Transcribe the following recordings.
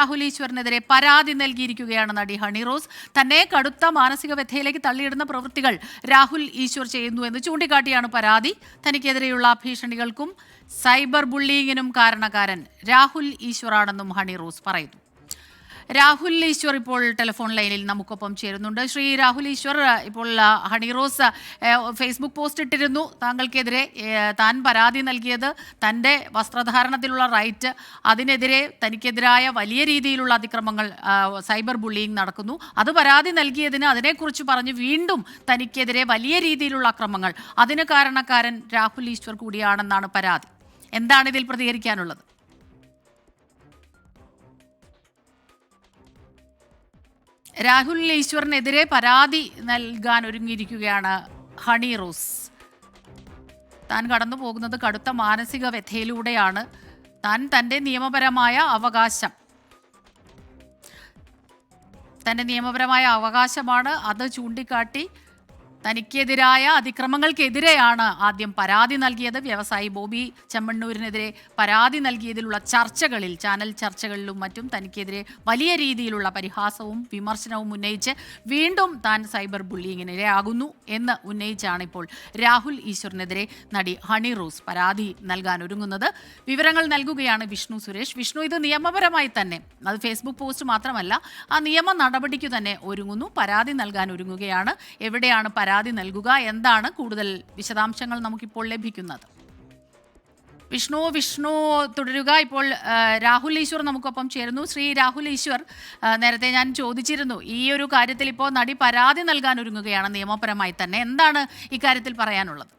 രാഹുൽ ഈശ്വറിനെതിരെ പരാതി നൽകിയിരിക്കുകയാണ് നടി ഹണി റോസ്. തന്നെ കടുത്ത മാനസിക വ്യഥയിലേക്ക് തള്ളിയിടുന്ന പ്രവൃത്തികൾ രാഹുൽ ഈശ്വർ ചെയ്യുന്നു എന്ന് ചൂണ്ടിക്കാട്ടിയാണ് പരാതി. തനിക്കെതിരെയുള്ള ഭീഷണികൾക്കും സൈബർ ബുള്ളിയിങ്ങിനും കാരണക്കാരൻ രാഹുൽ ഈശ്വറാണെന്നും ഹണി റോസ് പറയുന്നു. രാഹുൽ ഈശ്വർ ഇപ്പോൾ ടെലിഫോൺ ലൈനിൽ നമുക്കൊപ്പം ചേരുന്നുണ്ട്. ശ്രീ രാഹുൽ ഈശ്വർ ഇപ്പോൾ ഹണിറോസ് ഹണി റോസ് ഫേസ്ബുക്ക് പോസ്റ്റ് ഇട്ടിരുന്നു. താങ്കൾക്കെതിരെ താൻ പരാതി നൽകിയത് തന്റെ വസ്ത്രധാരണത്തിലുള്ള റൈറ്റ് അതിനെതിരെ തനിക്കെതിരായ വലിയ രീതിയിലുള്ള അതിക്രമങ്ങൾ സൈബർ ബുള്ളിയിങ് നടക്കുന്നു. അത് പരാതി നൽകിയതിന് അതിനെക്കുറിച്ച് പറഞ്ഞ് വീണ്ടും തനിക്കെതിരെ വലിയ രീതിയിലുള്ള അക്രമങ്ങൾ. അതിന് കാരണക്കാരൻ രാഹുൽ ഈശ്വർ കൂടിയാണെന്നാണ് പരാതി. എന്താണ് ഇതിൽ പ്രതികരിക്കാനുള്ളത്? രാഹുൽ ഈശ്വറിനെതിരെ പരാതി നൽകാൻ ഒരുങ്ങിയിരിക്കുകയാണ് ഹണി റോസ്. താൻ കടന്നു പോകുന്നത് കടുത്ത മാനസിക വ്യഥയിലൂടെയാണ്. താൻ തന്റെ നിയമപരമായ അവകാശം. തന്റെ നിയമപരമായ അവകാശമാണ് അത് ചൂണ്ടിക്കാട്ടി തനിക്കെതിരായ അതിക്രമങ്ങൾക്കെതിരെയാണ് ആദ്യം പരാതി നൽകിയത്. വ്യവസായി ബോബി ചെമ്മണ്ണൂരിനെതിരെ പരാതി നൽകിയതിലുള്ള ചർച്ചകളിൽ ചാനൽ ചർച്ചകളിലും മറ്റും തനിക്കെതിരെ വലിയ രീതിയിലുള്ള പരിഹാസവും വിമർശനവും ഉന്നയിച്ച് വീണ്ടും താൻ സൈബർ ബുള്ളിങ്ങിനിരയാകുന്നു എന്ന് ഉന്നയിച്ചാണ് ഇപ്പോൾ രാഹുൽ ഈശ്വറിനെതിരെ നടി ഹണി റോസ് പരാതി നൽകാൻ ഒരുങ്ങുന്നത് വിവരങ്ങൾ നൽകുകയാണ് വിഷ്ണു സുരേഷ്. വിഷ്ണു ഇത് നിയമപരമായി തന്നെ അത് ഫേസ്ബുക്ക് പോസ്റ്റ് മാത്രമല്ല ആ നിയമ നടപടിക്കു തന്നെ ഒരുങ്ങുന്നു. പരാതി നൽകാൻ ഒരുങ്ങുകയാണ് എവിടെയാണ് പരാതി നൽകുക എന്താണ് കൂടുതൽ വിശദാംശങ്ങൾ നമുക്കിപ്പോൾ ലഭിക്കുന്നത്? വിഷ്ണു വിഷ്ണു തുടരുക. ഇപ്പോൾ രാഹുൽ ഈശ്വർ നമുക്കൊപ്പം ചേരുന്നു. ശ്രീ രാഹുൽ ഈശ്വർ നേരത്തെ ഞാൻ ചോദിച്ചിരുന്നു ഈ ഒരു കാര്യത്തിൽ ഇപ്പോൾ നടി പരാതി നൽകാൻ ഒരുങ്ങുകയാണ് നിയമപരമായി തന്നെ. എന്താണ് ഇക്കാര്യത്തിൽ പറയാനുള്ളത്?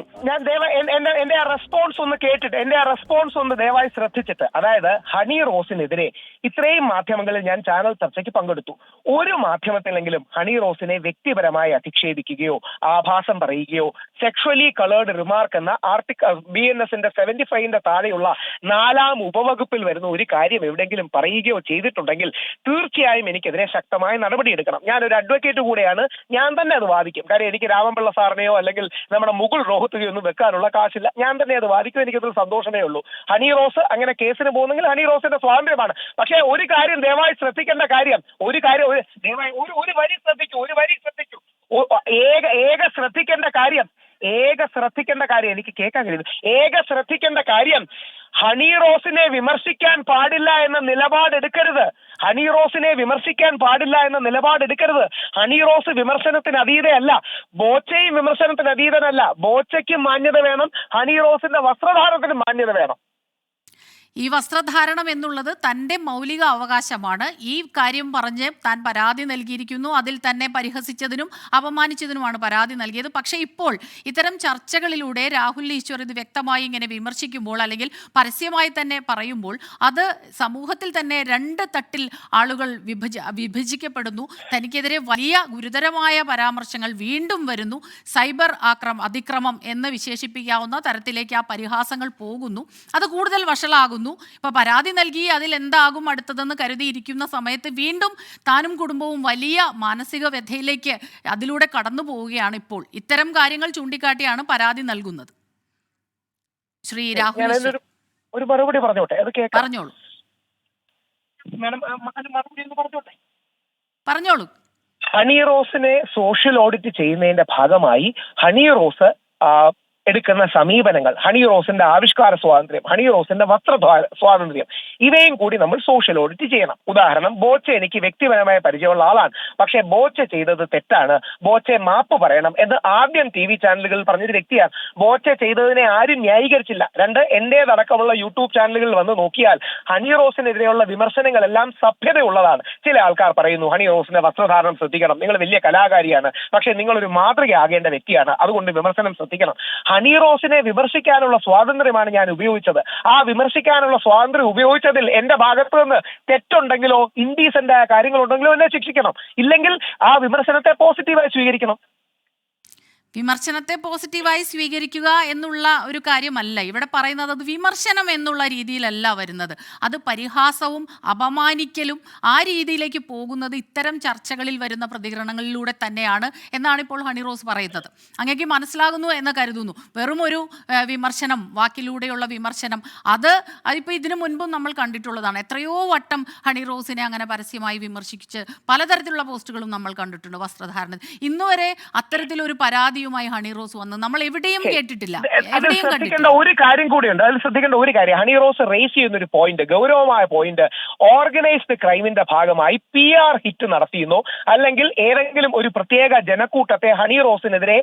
ഞാൻ ദേവ എന്റെ എന്റെ ആ റെസ്പോൺസ് ഒന്ന് കേട്ടിട്ട് എന്റെ ആ റെസ്പോൺസ് ഒന്ന് ദയവായി ശ്രദ്ധിച്ചിട്ട്. അതായത് ഹണി റോസിനെതിരെ ഇത്രയും മാധ്യമങ്ങളിൽ ഞാൻ ചാനൽ ചർച്ചയ്ക്ക് പങ്കെടുത്തു. ഒരു മാധ്യമത്തിലെങ്കിലും ഹണി റോസിനെ വ്യക്തിപരമായി അധിക്ഷേപിക്കുകയോ ആഭാസം പറയുകയോ സെക്ഷലി കളേർഡ് റിമാർക്ക് എന്ന ആർട്ടിക് ബി എൻ എസിന്റെ സെവന്റി ഫൈവിന്റെ താഴെയുള്ള നാലാം ഉപവകുപ്പിൽ വരുന്ന ഒരു കാര്യം എവിടെയെങ്കിലും പറയുകയോ ചെയ്തിട്ടുണ്ടെങ്കിൽ തീർച്ചയായും എനിക്കെതിരെ ശക്തമായ നടപടിയെടുക്കണം ഞാൻ ഒരു അഡ്വക്കേറ്റ് കൂടെയാണ്. ഞാൻ തന്നെ അത് വാദിക്കും. കാര്യം എനിക്ക് രാമൻപിള്ള സാറിനെയോ അല്ലെങ്കിൽ നമ്മുടെ മുകുൾ റോഹത്തുകയോ ഒന്നും വെക്കാനുള്ള കാശില്ല. ഞാൻ തന്നെ അത് വാദിക്കും എനിക്കതിൽ സന്തോഷമേ ഉള്ളൂ. ഹണി റോസ് അങ്ങനെ കേസിന് പോകുന്നെങ്കിൽ ഹണി റോസിന്റെ സ്വാതന്ത്ര്യമാണ്. പക്ഷേ ഒരു കാര്യം ദയവായി ശ്രദ്ധിക്കേണ്ട കാര്യം ഒരു കാര്യം ദയവായി ഒരു ഒരു വരി ശ്രദ്ധിക്കൂ ഒരു വരി ശ്രദ്ധിക്കൂ. ഏക ഏക ശ്രദ്ധിക്കേണ്ട കാര്യം ഏക ശ്രദ്ധിക്കേണ്ട കാര്യം എനിക്ക് കേൾക്കാൻ കഴിയുന്നു. ഏക ശ്രദ്ധിക്കേണ്ട കാര്യം ഹണി റോസിനെ വിമർശിക്കാൻ പാടില്ല എന്ന നിലപാടെടുക്കരുത്. ഹണി റോസിനെ വിമർശിക്കാൻ പാടില്ല എന്ന നിലപാടെടുക്കരുത്. ഹണി റോസ് വിമർശനത്തിന് അതീതയല്ല. ബോച്ചയും വിമർശനത്തിന് അതീതനല്ല. ബോച്ചയ്ക്കും മാന്യത വേണം ഹണി റോസിന്റെ വസ്ത്രധാരണത്തിനും മാന്യത വേണം. ഈ വസ്ത്രധാരണം എന്നുള്ളത് തന്റെ മൗലിക അവകാശമാണ്. ഈ കാര്യം പറഞ്ഞ് താൻ പരാതി നൽകിയിരിക്കുന്നു. അതിൽ തന്നെ പരിഹസിച്ചതിനും അപമാനിച്ചതിനുമാണ് പരാതി നൽകിയത്. പക്ഷേ ഇപ്പോൾ ഇത്തരം ചർച്ചകളിലൂടെ രാഹുൽ ഈശ്വർ ഇത് വ്യക്തമായി ഇങ്ങനെ വിമർശിക്കുമ്പോൾ അല്ലെങ്കിൽ പരസ്യമായി തന്നെ പറയുമ്പോൾ അത് സമൂഹത്തിൽ തന്നെ രണ്ട് തട്ടിൽ ആളുകൾ വിഭജ വിഭജിക്കപ്പെടുന്നു. തനിക്കെതിരെ വലിയ ഗുരുതരമായ പരാമർശങ്ങൾ വീണ്ടും വരുന്നു. സൈബർ ആക്രമ അതിക്രമം എന്ന് വിശേഷിപ്പിക്കാവുന്ന തരത്തിലേക്ക് ആ പരിഹാസങ്ങൾ പോകുന്നു. അത് കൂടുതൽ വഷളാകുന്നു. ഇപ്പൊ പരാതി നൽകി അതിൽ എന്താകും അടുത്തതെന്ന് കരുതിയിരിക്കുന്ന സമയത്ത് വീണ്ടും താനും കുടുംബവും വലിയ മാനസിക വ്യഥയിലേക്ക് അതിലൂടെ കടന്നു പോവുകയാണ് ഇപ്പോൾ. ഇത്തരം കാര്യങ്ങൾ ചൂണ്ടിക്കാട്ടിയാണ് പരാതി നൽകുന്നത്. ശ്രീ രാഹുൽ ഒരു മറുപടി പറഞ്ഞോട്ടെ? പറഞ്ഞോളൂ. പറഞ്ഞോളൂ. ഹണി റോസിനെ സോഷ്യൽ ഓഡിറ്റ് ചെയ്യുന്നതിന്റെ ഭാഗമായി ഹണി റോസ് എടുക്കുന്ന സമീപനങ്ങൾ. ഹണി റോസിന്റെ ആവിഷ്കാര സ്വാതന്ത്ര്യം ഹണി റോസിന്റെ വസ്ത്ര സ്വാതന്ത്ര്യം. ഇവയും കൂടി നമ്മൾ സോഷ്യൽ ഓഡിറ്റ് ചെയ്യണം. ഉദാഹരണം ബോച്ച എനിക്ക് വ്യക്തിപരമായ പരിചയമുള്ള ആളാണ്. പക്ഷേ ബോച്ച ചെയ്തത് തെറ്റാണ്. ബോച്ചെ മാപ്പ് പറയണം എന്ന് ആദ്യം ടി വി ചാനലുകളിൽ പറഞ്ഞൊരു വ്യക്തിയാണ്. ബോച്ച ചെയ്തതിനെ ആരും ന്യായീകരിച്ചില്ല. രണ്ട് എന്റേതടക്കമുള്ള യൂട്യൂബ് ചാനലുകളിൽ വന്ന് നോക്കിയാൽ ഹണി റോസിനെതിരെയുള്ള വിമർശനങ്ങളെല്ലാം സഭ്യതയുള്ളതാണ്. ചില ആൾക്കാർ പറയുന്നു ഹണി റോസിന്റെ വസ്ത്രധാരണം ശ്രദ്ധിക്കണം. നിങ്ങൾ വലിയ കലാകാരിയാണ്. പക്ഷേ നിങ്ങളൊരു മാതൃകയാകേണ്ട വ്യക്തിയാണ്. അതുകൊണ്ട് വിമർശനം ശ്രദ്ധിക്കണം. ഹണി റോസിനെ വിമർശിക്കാനുള്ള സ്വാതന്ത്ര്യമാണ് ഞാൻ ഉപയോഗിച്ചത്. ആ വിമർശിക്കാനുള്ള സ്വാതന്ത്ര്യം ഉപയോഗിച്ചതിൽ എന്റെ ഭാഗത്ത് നിന്ന് തെറ്റുണ്ടെങ്കിലോ ഇൻഡീസന്റ് ആയ കാര്യങ്ങളുണ്ടെങ്കിലോ എന്നെ ശിക്ഷിക്കണം. ഇല്ലെങ്കിൽ ആ വിമർശനത്തെ പോസിറ്റീവായി സ്വീകരിക്കണം. വിമർശനത്തെ പോസിറ്റീവായി സ്വീകരിക്കുക എന്നുള്ള ഒരു കാര്യമല്ല. ഇവിടെ പറയുന്നത് അത് വിമർശനം എന്നുള്ള രീതിയിലല്ല വരുന്നത്. അത് പരിഹാസവും അപമാനിക്കലും ആ രീതിയിലേക്ക് പോകുന്നത് ഇത്തരം ചർച്ചകളിൽ വരുന്ന പ്രതികരണങ്ങളിലൂടെ തന്നെയാണ് എന്നാണ് ഇപ്പോൾ ഹണി റോസ് പറയുന്നത്. അങ്ങേക്ക് മനസ്സിലാകുന്നു എന്ന് കരുതുന്നു. വെറും ഒരു വിമർശനം വാക്കിലൂടെയുള്ള വിമർശനം. അത് അതിപ്പോൾ ഇതിനു മുൻപും നമ്മൾ കണ്ടിട്ടുള്ളതാണ്. എത്രയോ വട്ടം ഹണി റോസിനെ അങ്ങനെ പരസ്യമായി വിമർശിച്ച് പലതരത്തിലുള്ള പോസ്റ്റുകളും നമ്മൾ കണ്ടിട്ടുണ്ട് വസ്ത്രധാരണ ഇന്നുവരെ അത്തരത്തിലൊരു പരാതിയുമായി ഹണി റോസ് വന്നത് നമ്മൾ എവിടെയും കേട്ടിട്ടില്ല. അതിൽ ശ്രദ്ധിക്കേണ്ട ഒരു കാര്യം കൂടിയുണ്ട്. അതിൽ ശ്രദ്ധിക്കേണ്ട ഒരു കാര്യം. ഹണി റോസ് റേസ് ചെയ്യുന്ന ഒരു പോയിന്റ് ഗൗരവമായ പോയിന്റ് ഓർഗനൈസ്ഡ് ക്രൈമിന്റെ ഭാഗമായി പി ആർ ഹിറ്റ് നടത്തിയെന്നോ അല്ലെങ്കിൽ ഏതെങ്കിലും ഒരു പ്രത്യേക ജനക്കൂട്ടത്തെ ഹണി റോസിനെതിരെ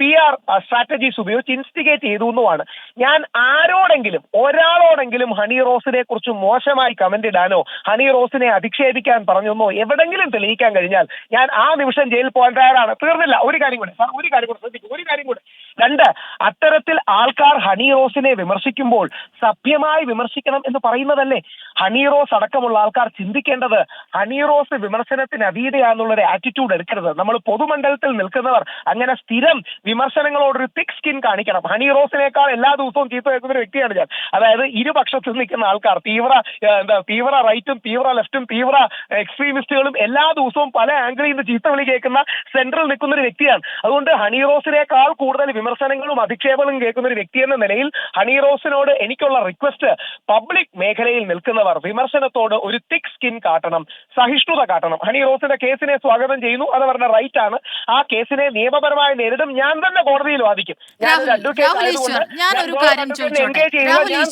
പി ആർ സ്ട്രാറ്റജീസ് ഉപയോഗിച്ച് ഇൻസ്റ്റിഗേറ്റ് ചെയ്തു എന്നുമാണ്. ഞാൻ ആരോടെങ്കിലും ഒരാളോടെങ്കിലും ഹണി റോസിനെ കുറിച്ച് മോശമായി കമന്റ് ഇടാനോ ഹണി റോസിനെ അധിക്ഷേപിക്കാൻ പറഞ്ഞെന്നോ എവിടെങ്കിലും തെളിയിക്കാൻ കഴിഞ്ഞാൽ ഞാൻ ആ നിമിഷം ജയിലിൽ പോകാൻ തയ്യാറാണ്. തീർന്നില്ല. ഒരു കാര്യം കൂടെ സാർ ഒരു കാര്യം കൂടെ ശ്രദ്ധിക്കും ഒരു കാര്യം കൂടെ. രണ്ട് അത്തരത്തിൽ ആൾക്കാർ ഹണി റോസിനെ വിമർശിക്കുമ്പോൾ സഭ്യമായി വിമർശിക്കണം എന്ന് പറയുന്നതല്ലേ? ഹണി റോസ് അടക്കമുള്ള ആൾക്കാർ ചിന്തിക്കേണ്ടത് ഹണി റോസ് വിമർശനത്തിന് അതീതയാണെന്നുള്ള ഒരു ആറ്റിറ്റ്യൂഡ് എടുക്കരുത്. നമ്മൾ പൊതുമണ്ഡലത്തിൽ നിൽക്കുന്നവർ അങ്ങനെ സ്ഥിരം വിമർശനങ്ങളോടൊരു തിക് സ്കിൻ കാണിക്കണം. ഹണി റോസിനേക്കാൾ എല്ലാ ദിവസവും ചീത്ത കേൾക്കുന്ന ഒരു വ്യക്തിയാണ് ഞാൻ. അതായത് ഇരുപക്ഷത്തും നിൽക്കുന്ന ആൾക്കാർ തീവ്ര എന്താ തീവ്ര റൈറ്റും തീവ്ര ലെഫ്റ്റും തീവ്ര എക്സ്ട്രീമിസ്റ്റുകളും എല്ലാ ദിവസവും പല ആംഗിളിൽ നിന്ന് ചീത്ത വിളി കേൾക്കുന്ന സെൻട്രൽ നിൽക്കുന്ന ഒരു വ്യക്തിയാണ്. അതുകൊണ്ട് ഹണി റോസിനേക്കാൾ കൂടുതൽ വിമർശനങ്ങളും അധിക്ഷേപങ്ങളും കേൾക്കുന്ന ഒരു വ്യക്തി എന്ന നിലയിൽ ഹണി റോസിനോട് എനിക്കുള്ള റിക്വസ്റ്റ് പബ്ലിക് മേഖലയിൽ നിൽക്കുന്നവർ വിമർശനത്തോട് ഒരു തിക് സ്കിൻ കാട്ടണം സഹിഷ്ണുത കാട്ടണം. ഹണി റോസിന്റെ കേസിനെ സ്വാഗതം ചെയ്യുന്നു. അത് അവരുടെ റൈറ്റ് ആണ്. ആ കേസിനെ നിയമപരമായി നേരിടും. ഞാൻ തന്നെ കോടതിയിൽ വാദിക്കും. ഞാൻ ആയതുകൊണ്ട് ഈശ്വർ, ഞാൻ.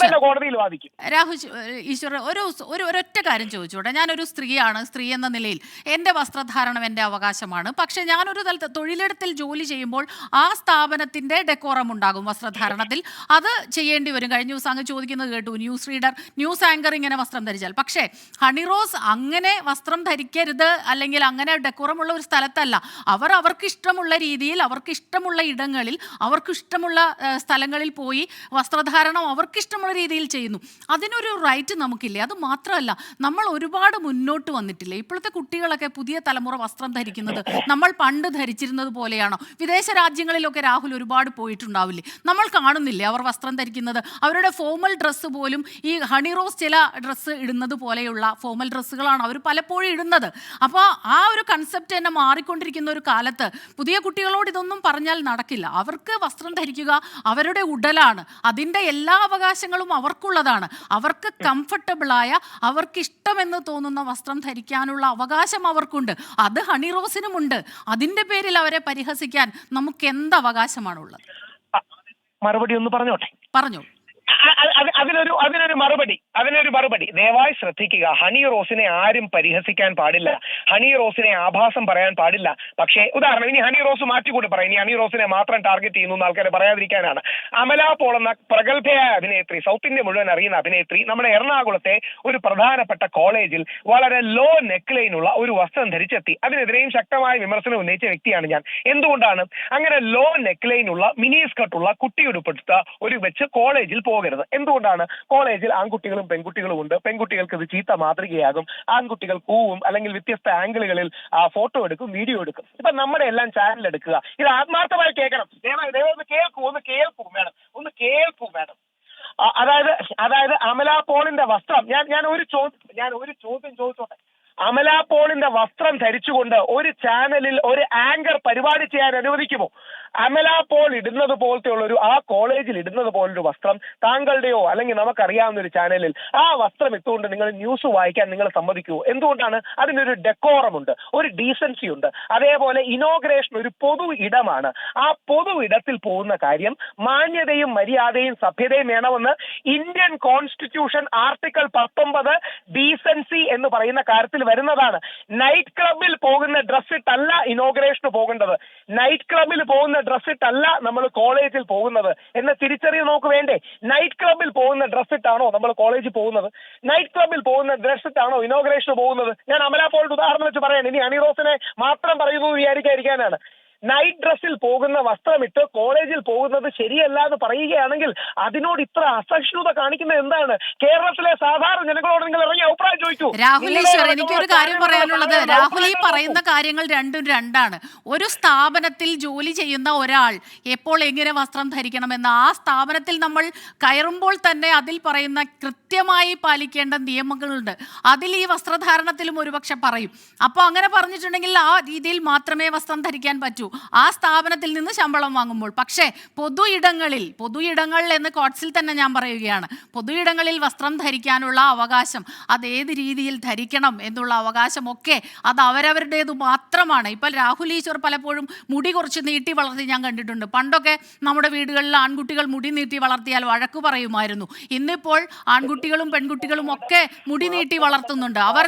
തന്നെ കോടതിയിൽ വാദിക്കും. രാഹുൽ ഈശ്വർ ഒരു ഒരു ഒരൊറ്റ കാര്യം ചോദിച്ചോട്ടെ? ഞാനൊരു സ്ത്രീയാണ് സ്ത്രീ എന്ന നിലയിൽ എന്റെ വസ്ത്രധാരണം എന്റെ അവകാശമാണ്. പക്ഷേ ഞാനൊരു തലത്ത് തൊഴിലിടത്തിൽ ജോലി ചെയ്യുമ്പോൾ ആ സ്ഥാപനത്തിന്റെ ഡെക്കോറം ഉണ്ടാകും വസ്ത്രധാരണത്തിൽ. അത് ചെയ്യേണ്ടി വരും. കഴിഞ്ഞ ദിവസം അങ്ങ് ചോദിക്കുന്നത് കേട്ടു ന്യൂസ് റീഡർ ന്യൂസ് ആങ്കർ ഇങ്ങനെ വസ്ത്രം ധരിച്ചാൽ. പക്ഷേ ഹണിറോസ് അങ്ങനെ വസ്ത്രം ധരിക്കരുത് അല്ലെങ്കിൽ അങ്ങനെ ഡെക്കോറമുള്ള ഒരു സ്ഥലത്തല്ല. അവർ അവർക്ക് ഇഷ്ടമുള്ള രീതിയിൽ അവർക്ക് ഇഷ്ടമുള്ള ഇടങ്ങളിൽ അവർക്ക് ഇഷ്ടമുള്ള സ്ഥലങ്ങളിൽ പോയി വസ്ത്രധാരണം അവർക്ക് ഇഷ്ടമുള്ള രീതിയിൽ ചെയ്യുന്നു. അതിനൊരു റൈറ്റ് നമുക്കില്ലേ? അത് മാത്രമല്ല നമ്മൾ ഒരുപാട് മുന്നോട്ട് വന്നിട്ടില്ലേ? ഇപ്പോഴത്തെ കുട്ടികളൊക്കെ പുതിയ തലമുറ വസ്ത്രം ധരിക്കുന്നത്. നമ്മൾ പണ്ട് ധരിച്ചിരുന്നത് പോലെയാണോ? വിദേശ രാജ്യങ്ങളിലൊക്കെ രാഹുൽ ഒരുപാട് പോയിട്ടുണ്ടാവില്ലേ? നമ്മൾ കാണുന്നില്ലേ അവർ വസ്ത്രം ധരിക്കുന്നത്? അവരുടെ ഫോമൽ ഡ്രസ്സ് പോലും ഈ ഹണി റോസ് ചില ഡ്രസ്സ് ഇടുന്നത് പോലെയുള്ള ഫോമൽ ഡ്രസ്സുകളാണ് അവർ പലപ്പോഴും ഇടുന്നത്. അപ്പോൾ ആ ഒരു കൺസെപ്റ്റ് തന്നെ മാറിക്കൊണ്ടിരിക്കുന്ന ഒരു കാലത്ത് പുതിയ കുട്ടികളോട് ഇതൊന്നും പറഞ്ഞാൽ നടക്കില്ല. അവർക്ക് വസ്ത്രം ധരിക്കുക അവരുടെ ഉടലാണ്. അതിന്റെ എല്ലാ അവകാശങ്ങളും അവർക്കുള്ളതാണ്. അവർക്ക് കംഫർട്ടബിളായ അവർക്കിഷ്ടമെന്ന് തോന്നുന്ന വസ്ത്രം ധരിക്കാനുള്ള അവകാശം അവർക്കുണ്ട്. അത് ഹണി റോസിനുമുണ്ട് അതിന്റെ പേരിൽ അവരെ പരിഹസിക്കാൻ നമുക്ക് എന്ത് അവകാശമാണുള്ളത് അ- മറുപടി ഒന്ന് പറഞ്ഞോട്ടെ? പറഞ്ഞു. അതിനൊരു അതിനൊരു മറുപടി അതിനൊരു മറുപടി. ദയവായി ശ്രദ്ധിക്കുക. ഹണി റോസിനെ ആരും പരിഹസിക്കാൻ പാടില്ല. ഹണി റോസിനെ ആഭാസം പറയാൻ പാടില്ല. പക്ഷേ ഉദാഹരണം ഇനി ഹണി റോസ് മാറ്റിക്കൂടി പറയാം. ഇനി ഹണി റോസിനെ മാത്രം ടാർഗറ്റ് ചെയ്യുന്നു ആൾക്കാരെ പറയാതിരിക്കാനാണ്. അമല പോൾ എന്ന പ്രഗത്ഭയായ അഭിനേത്രി സൗത്ത് ഇന്ത്യ മുഴുവൻ അറിയുന്ന അഭിനേത്രി നമ്മുടെ എറണാകുളത്തെ ഒരു പ്രധാനപ്പെട്ട കോളേജിൽ വളരെ ലോ നെക്ലൈനുള്ള ഒരു വസ്ത്രം ധരിച്ചെത്തി. അതിനെതിരെയും ശക്തമായ വിമർശനം ഉന്നയിച്ച വ്യക്തിയാണ് ഞാൻ. എന്തുകൊണ്ടാണ്? അങ്ങനെ ലോ നെക്ലൈനുള്ള മിനി സ്കർട്ടുള്ള കുട്ടിയുടുപ്പെടുത്ത ഒരു വെച്ച് കോളേജിൽ പോകരുത്. എന്തുകൊണ്ടാണ് കോളേജിൽ ആൺകുട്ടികളും പെൺകുട്ടികളും ഉണ്ട്. പെൺകുട്ടികൾക്ക് ഇത് ചീത്ത മാതൃകയാകും. ആൺകുട്ടികൾ കൂവും അല്ലെങ്കിൽ വ്യത്യസ്ത ആംഗിളുകളിൽ ഫോട്ടോ എടുക്കും വീഡിയോ എടുക്കും. ഇപ്പൊ നമ്മുടെ എല്ലാം ചാനൽ എടുക്കുക. ഇത് ആത്മാർത്ഥമായി കേൾക്കണം. ഒന്ന് കേൾക്കൂ ഒന്ന് കേൾക്കൂ മാഡം ഒന്ന് കേൾക്കൂ മാഡം അതായത് അതായത് അമല പോളിന്റെ വസ്ത്രം. ഞാൻ ഞാൻ ഒരു ചോദ്യം ഞാൻ ഒരു ചോദ്യം ചോദിച്ചോട്ടെ? അമല പോളിന്റെ വസ്ത്രം ധരിച്ചുകൊണ്ട് ഒരു ചാനലിൽ ഒരു ആങ്കർ പരിപാടി ചെയ്യാൻ അനുവദിക്കുമോ? അമല പോൾ ഇടുന്നത് പോലത്തെ ഉള്ള ഒരു ആ കോളേജിൽ ഇടുന്നത് പോലൊരു വസ്ത്രം താങ്കളുടെയോ അല്ലെങ്കിൽ നമുക്കറിയാവുന്ന ഒരു ചാനലിൽ ആ വസ്ത്രം ഇട്ടുകൊണ്ട് നിങ്ങൾ ന്യൂസ് വായിക്കാൻ നിങ്ങൾ സമ്മതിക്കുമോ എന്തുകൊണ്ടാണ്? അതിനൊരു ഡെക്കോറം ഉണ്ട് ഒരു ഡീസൻസി ഉണ്ട് അതേപോലെ ഇനോഗ്രേഷൻ ഒരു പൊതു ഇടമാണ്. ആ പൊതു ഇടത്തിൽ പോകുന്ന കാര്യം മാന്യതയും മര്യാദയും സഭ്യതയും വേണമെന്ന് ഇന്ത്യൻ കോൺസ്റ്റിറ്റ്യൂഷൻ ആർട്ടിക്കിൾ പത്തൊമ്പത് ഡീസൻസി എന്ന് പറയുന്ന കാര്യത്തിൽ വരുന്നതാണ്. നൈറ്റ് ക്ലബിൽ പോകുന്ന ഡ്രസ് ഇട്ടല്ല ഇനോഗ്രേഷന് പോകേണ്ടത്. നൈറ്റ് ക്ലബിൽ പോകുന്ന ഡ്രസ് ഇട്ടല്ല നമ്മൾ കോളേജിൽ പോകുന്നത്. എന്ന തിരിച്ചറിവ് നമുക്ക് വേണ്ടേ? നൈറ്റ് ക്ലബിൽ പോകുന്ന ഡ്രസ് ഇട്ടാണോ നമ്മൾ കോളേജിൽ പോകുന്നത്? നൈറ്റ് ക്ലബിൽ പോകുന്ന ഡ്രസ് ഇട്ടാണോ ഇനോഗ്രേഷന് പോകുന്നത്? ഞാൻ അമല പോളിന്റെ ഉദാഹരണം വെച്ച് പറയാൻ. ഇനി അണിറോസിനെ മാത്രം പറയുന്നു എന്ന് വിചാരിക്കാതിരിക്കാനാണ്. നൈറ്റ് ഡ്രസ്സിൽ പോകുന്ന വസ്ത്രമിട്ട് കോളേജിൽ പോകുന്നത് ശരിയല്ല എന്ന് പറയുകയാണെങ്കിൽ അതിനോട് ഇത്ര അസഹിഷ്ണുത കാണിക്കുന്നത് എന്താണ്? കേരളത്തിലെ സാധാരണ ജനങ്ങളോട് നിങ്ങൾ ഇറങ്ങി അഭിപ്രായം ചോദിക്കൂ. എനിക്ക് ഒരു എനിക്കൊരു കാര്യം പറയാനുള്ളത്. രാഹുൽ ഈ പറയുന്ന കാര്യങ്ങൾ രണ്ടും രണ്ടാണ്. ഒരു സ്ഥാപനത്തിൽ ജോലി ചെയ്യുന്ന ഒരാൾ എപ്പോൾ എങ്ങനെ വസ്ത്രം ധരിക്കണമെന്ന് ആ സ്ഥാപനത്തിൽ നമ്മൾ കയറുമ്പോൾ തന്നെ അതിൽ പറയുന്ന കൃത്യമായി പാലിക്കേണ്ട നിയമങ്ങളുണ്ട്. അതിൽ ഈ വസ്ത്രധാരണത്തിലും ഒരുപക്ഷെ പറയും. അപ്പോൾ അങ്ങനെ പറഞ്ഞിട്ടുണ്ടെങ്കിൽ ആ രീതിയിൽ മാത്രമേ വസ്ത്രം ധരിക്കാൻ പറ്റൂ. ആ സ്ഥാപനത്തിൽ നിന്ന് ശമ്പളം വാങ്ങുമ്പോൾ. പക്ഷേ പൊതു ഇടങ്ങളിൽ പൊതു ഇടങ്ങൾ എന്ന് കോട്സിൽ തന്നെ ഞാൻ പറയുകയാണ്. പൊതു ഇടങ്ങളിൽ വസ്ത്രം ധരിക്കാനുള്ള അവകാശം അത് ഏത് രീതിയിൽ ധരിക്കണം എന്നുള്ള അവകാശമൊക്കെ അത് അവരവരുടേത് മാത്രമാണ്. ഇപ്പോൾ രാഹുൽ ഈശ്വർ പലപ്പോഴും മുടി കുറച്ച് നീട്ടി വളർത്തി ഞാൻ കണ്ടിട്ടുണ്ട്. പണ്ടൊക്കെ നമ്മുടെ വീടുകളിൽ ആൺകുട്ടികൾ മുടി നീട്ടി വളർത്തിയാൽ വഴക്ക് പറയുമായിരുന്നു. ഇന്നിപ്പോൾ ആൺകുട്ടികളും പെൺകുട്ടികളും ഒക്കെ മുടി നീട്ടി വളർത്തുന്നുണ്ട്. അവർ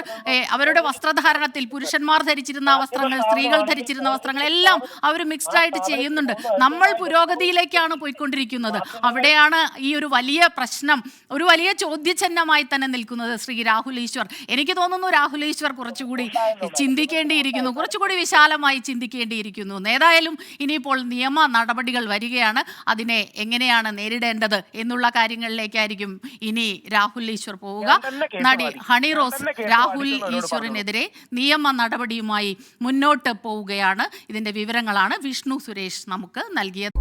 അവരുടെ വസ്ത്രധാരണത്തിൽ പുരുഷന്മാർ ധരിച്ചിരുന്ന വസ്ത്രങ്ങൾ സ്ത്രീകൾ ധരിച്ചിരുന്ന വസ്ത്രങ്ങൾ എല്ലാം അവർ മിക്സ്ഡ് ആയിട്ട് ചെയ്യുന്നുണ്ട്. നമ്മൾ പുരോഗതിയിലേക്കാണ് പോയിക്കൊണ്ടിരിക്കുന്നത്. അവിടെയാണ് ഈ ഒരു വലിയ പ്രശ്നം ഒരു വലിയ ചോദ്യചിഹ്നമായി തന്നെ നിൽക്കുന്നത് ശ്രീ രാഹുൽ ഈശ്വർ. എനിക്ക് തോന്നുന്നു രാഹുൽ ഈശ്വർ കുറച്ചുകൂടി ചിന്തിക്കേണ്ടിയിരിക്കുന്നു കുറച്ചുകൂടി വിശാലമായി ചിന്തിക്കേണ്ടിയിരിക്കുന്നു. ഏതായാലും ഇനിയിപ്പോൾ നിയമ നടപടികൾ വരികയാണ്. അതിനെ എങ്ങനെയാണ് നേരിടേണ്ടത് എന്നുള്ള കാര്യങ്ങളിലേക്കായിരിക്കും ഇനി രാഹുൽ ഈശ്വർ പോവുക. നടി ഹണി റോസ് രാഹുൽ ഈശ്വറിനെതിരെ നിയമ നടപടിയുമായി മുന്നോട്ട് പോവുകയാണ്. ഇതിന്റെ വിവരങ്ങളാണ് വിഷ്ണു സുരേഷ് നമുക്ക് നൽകിയത്.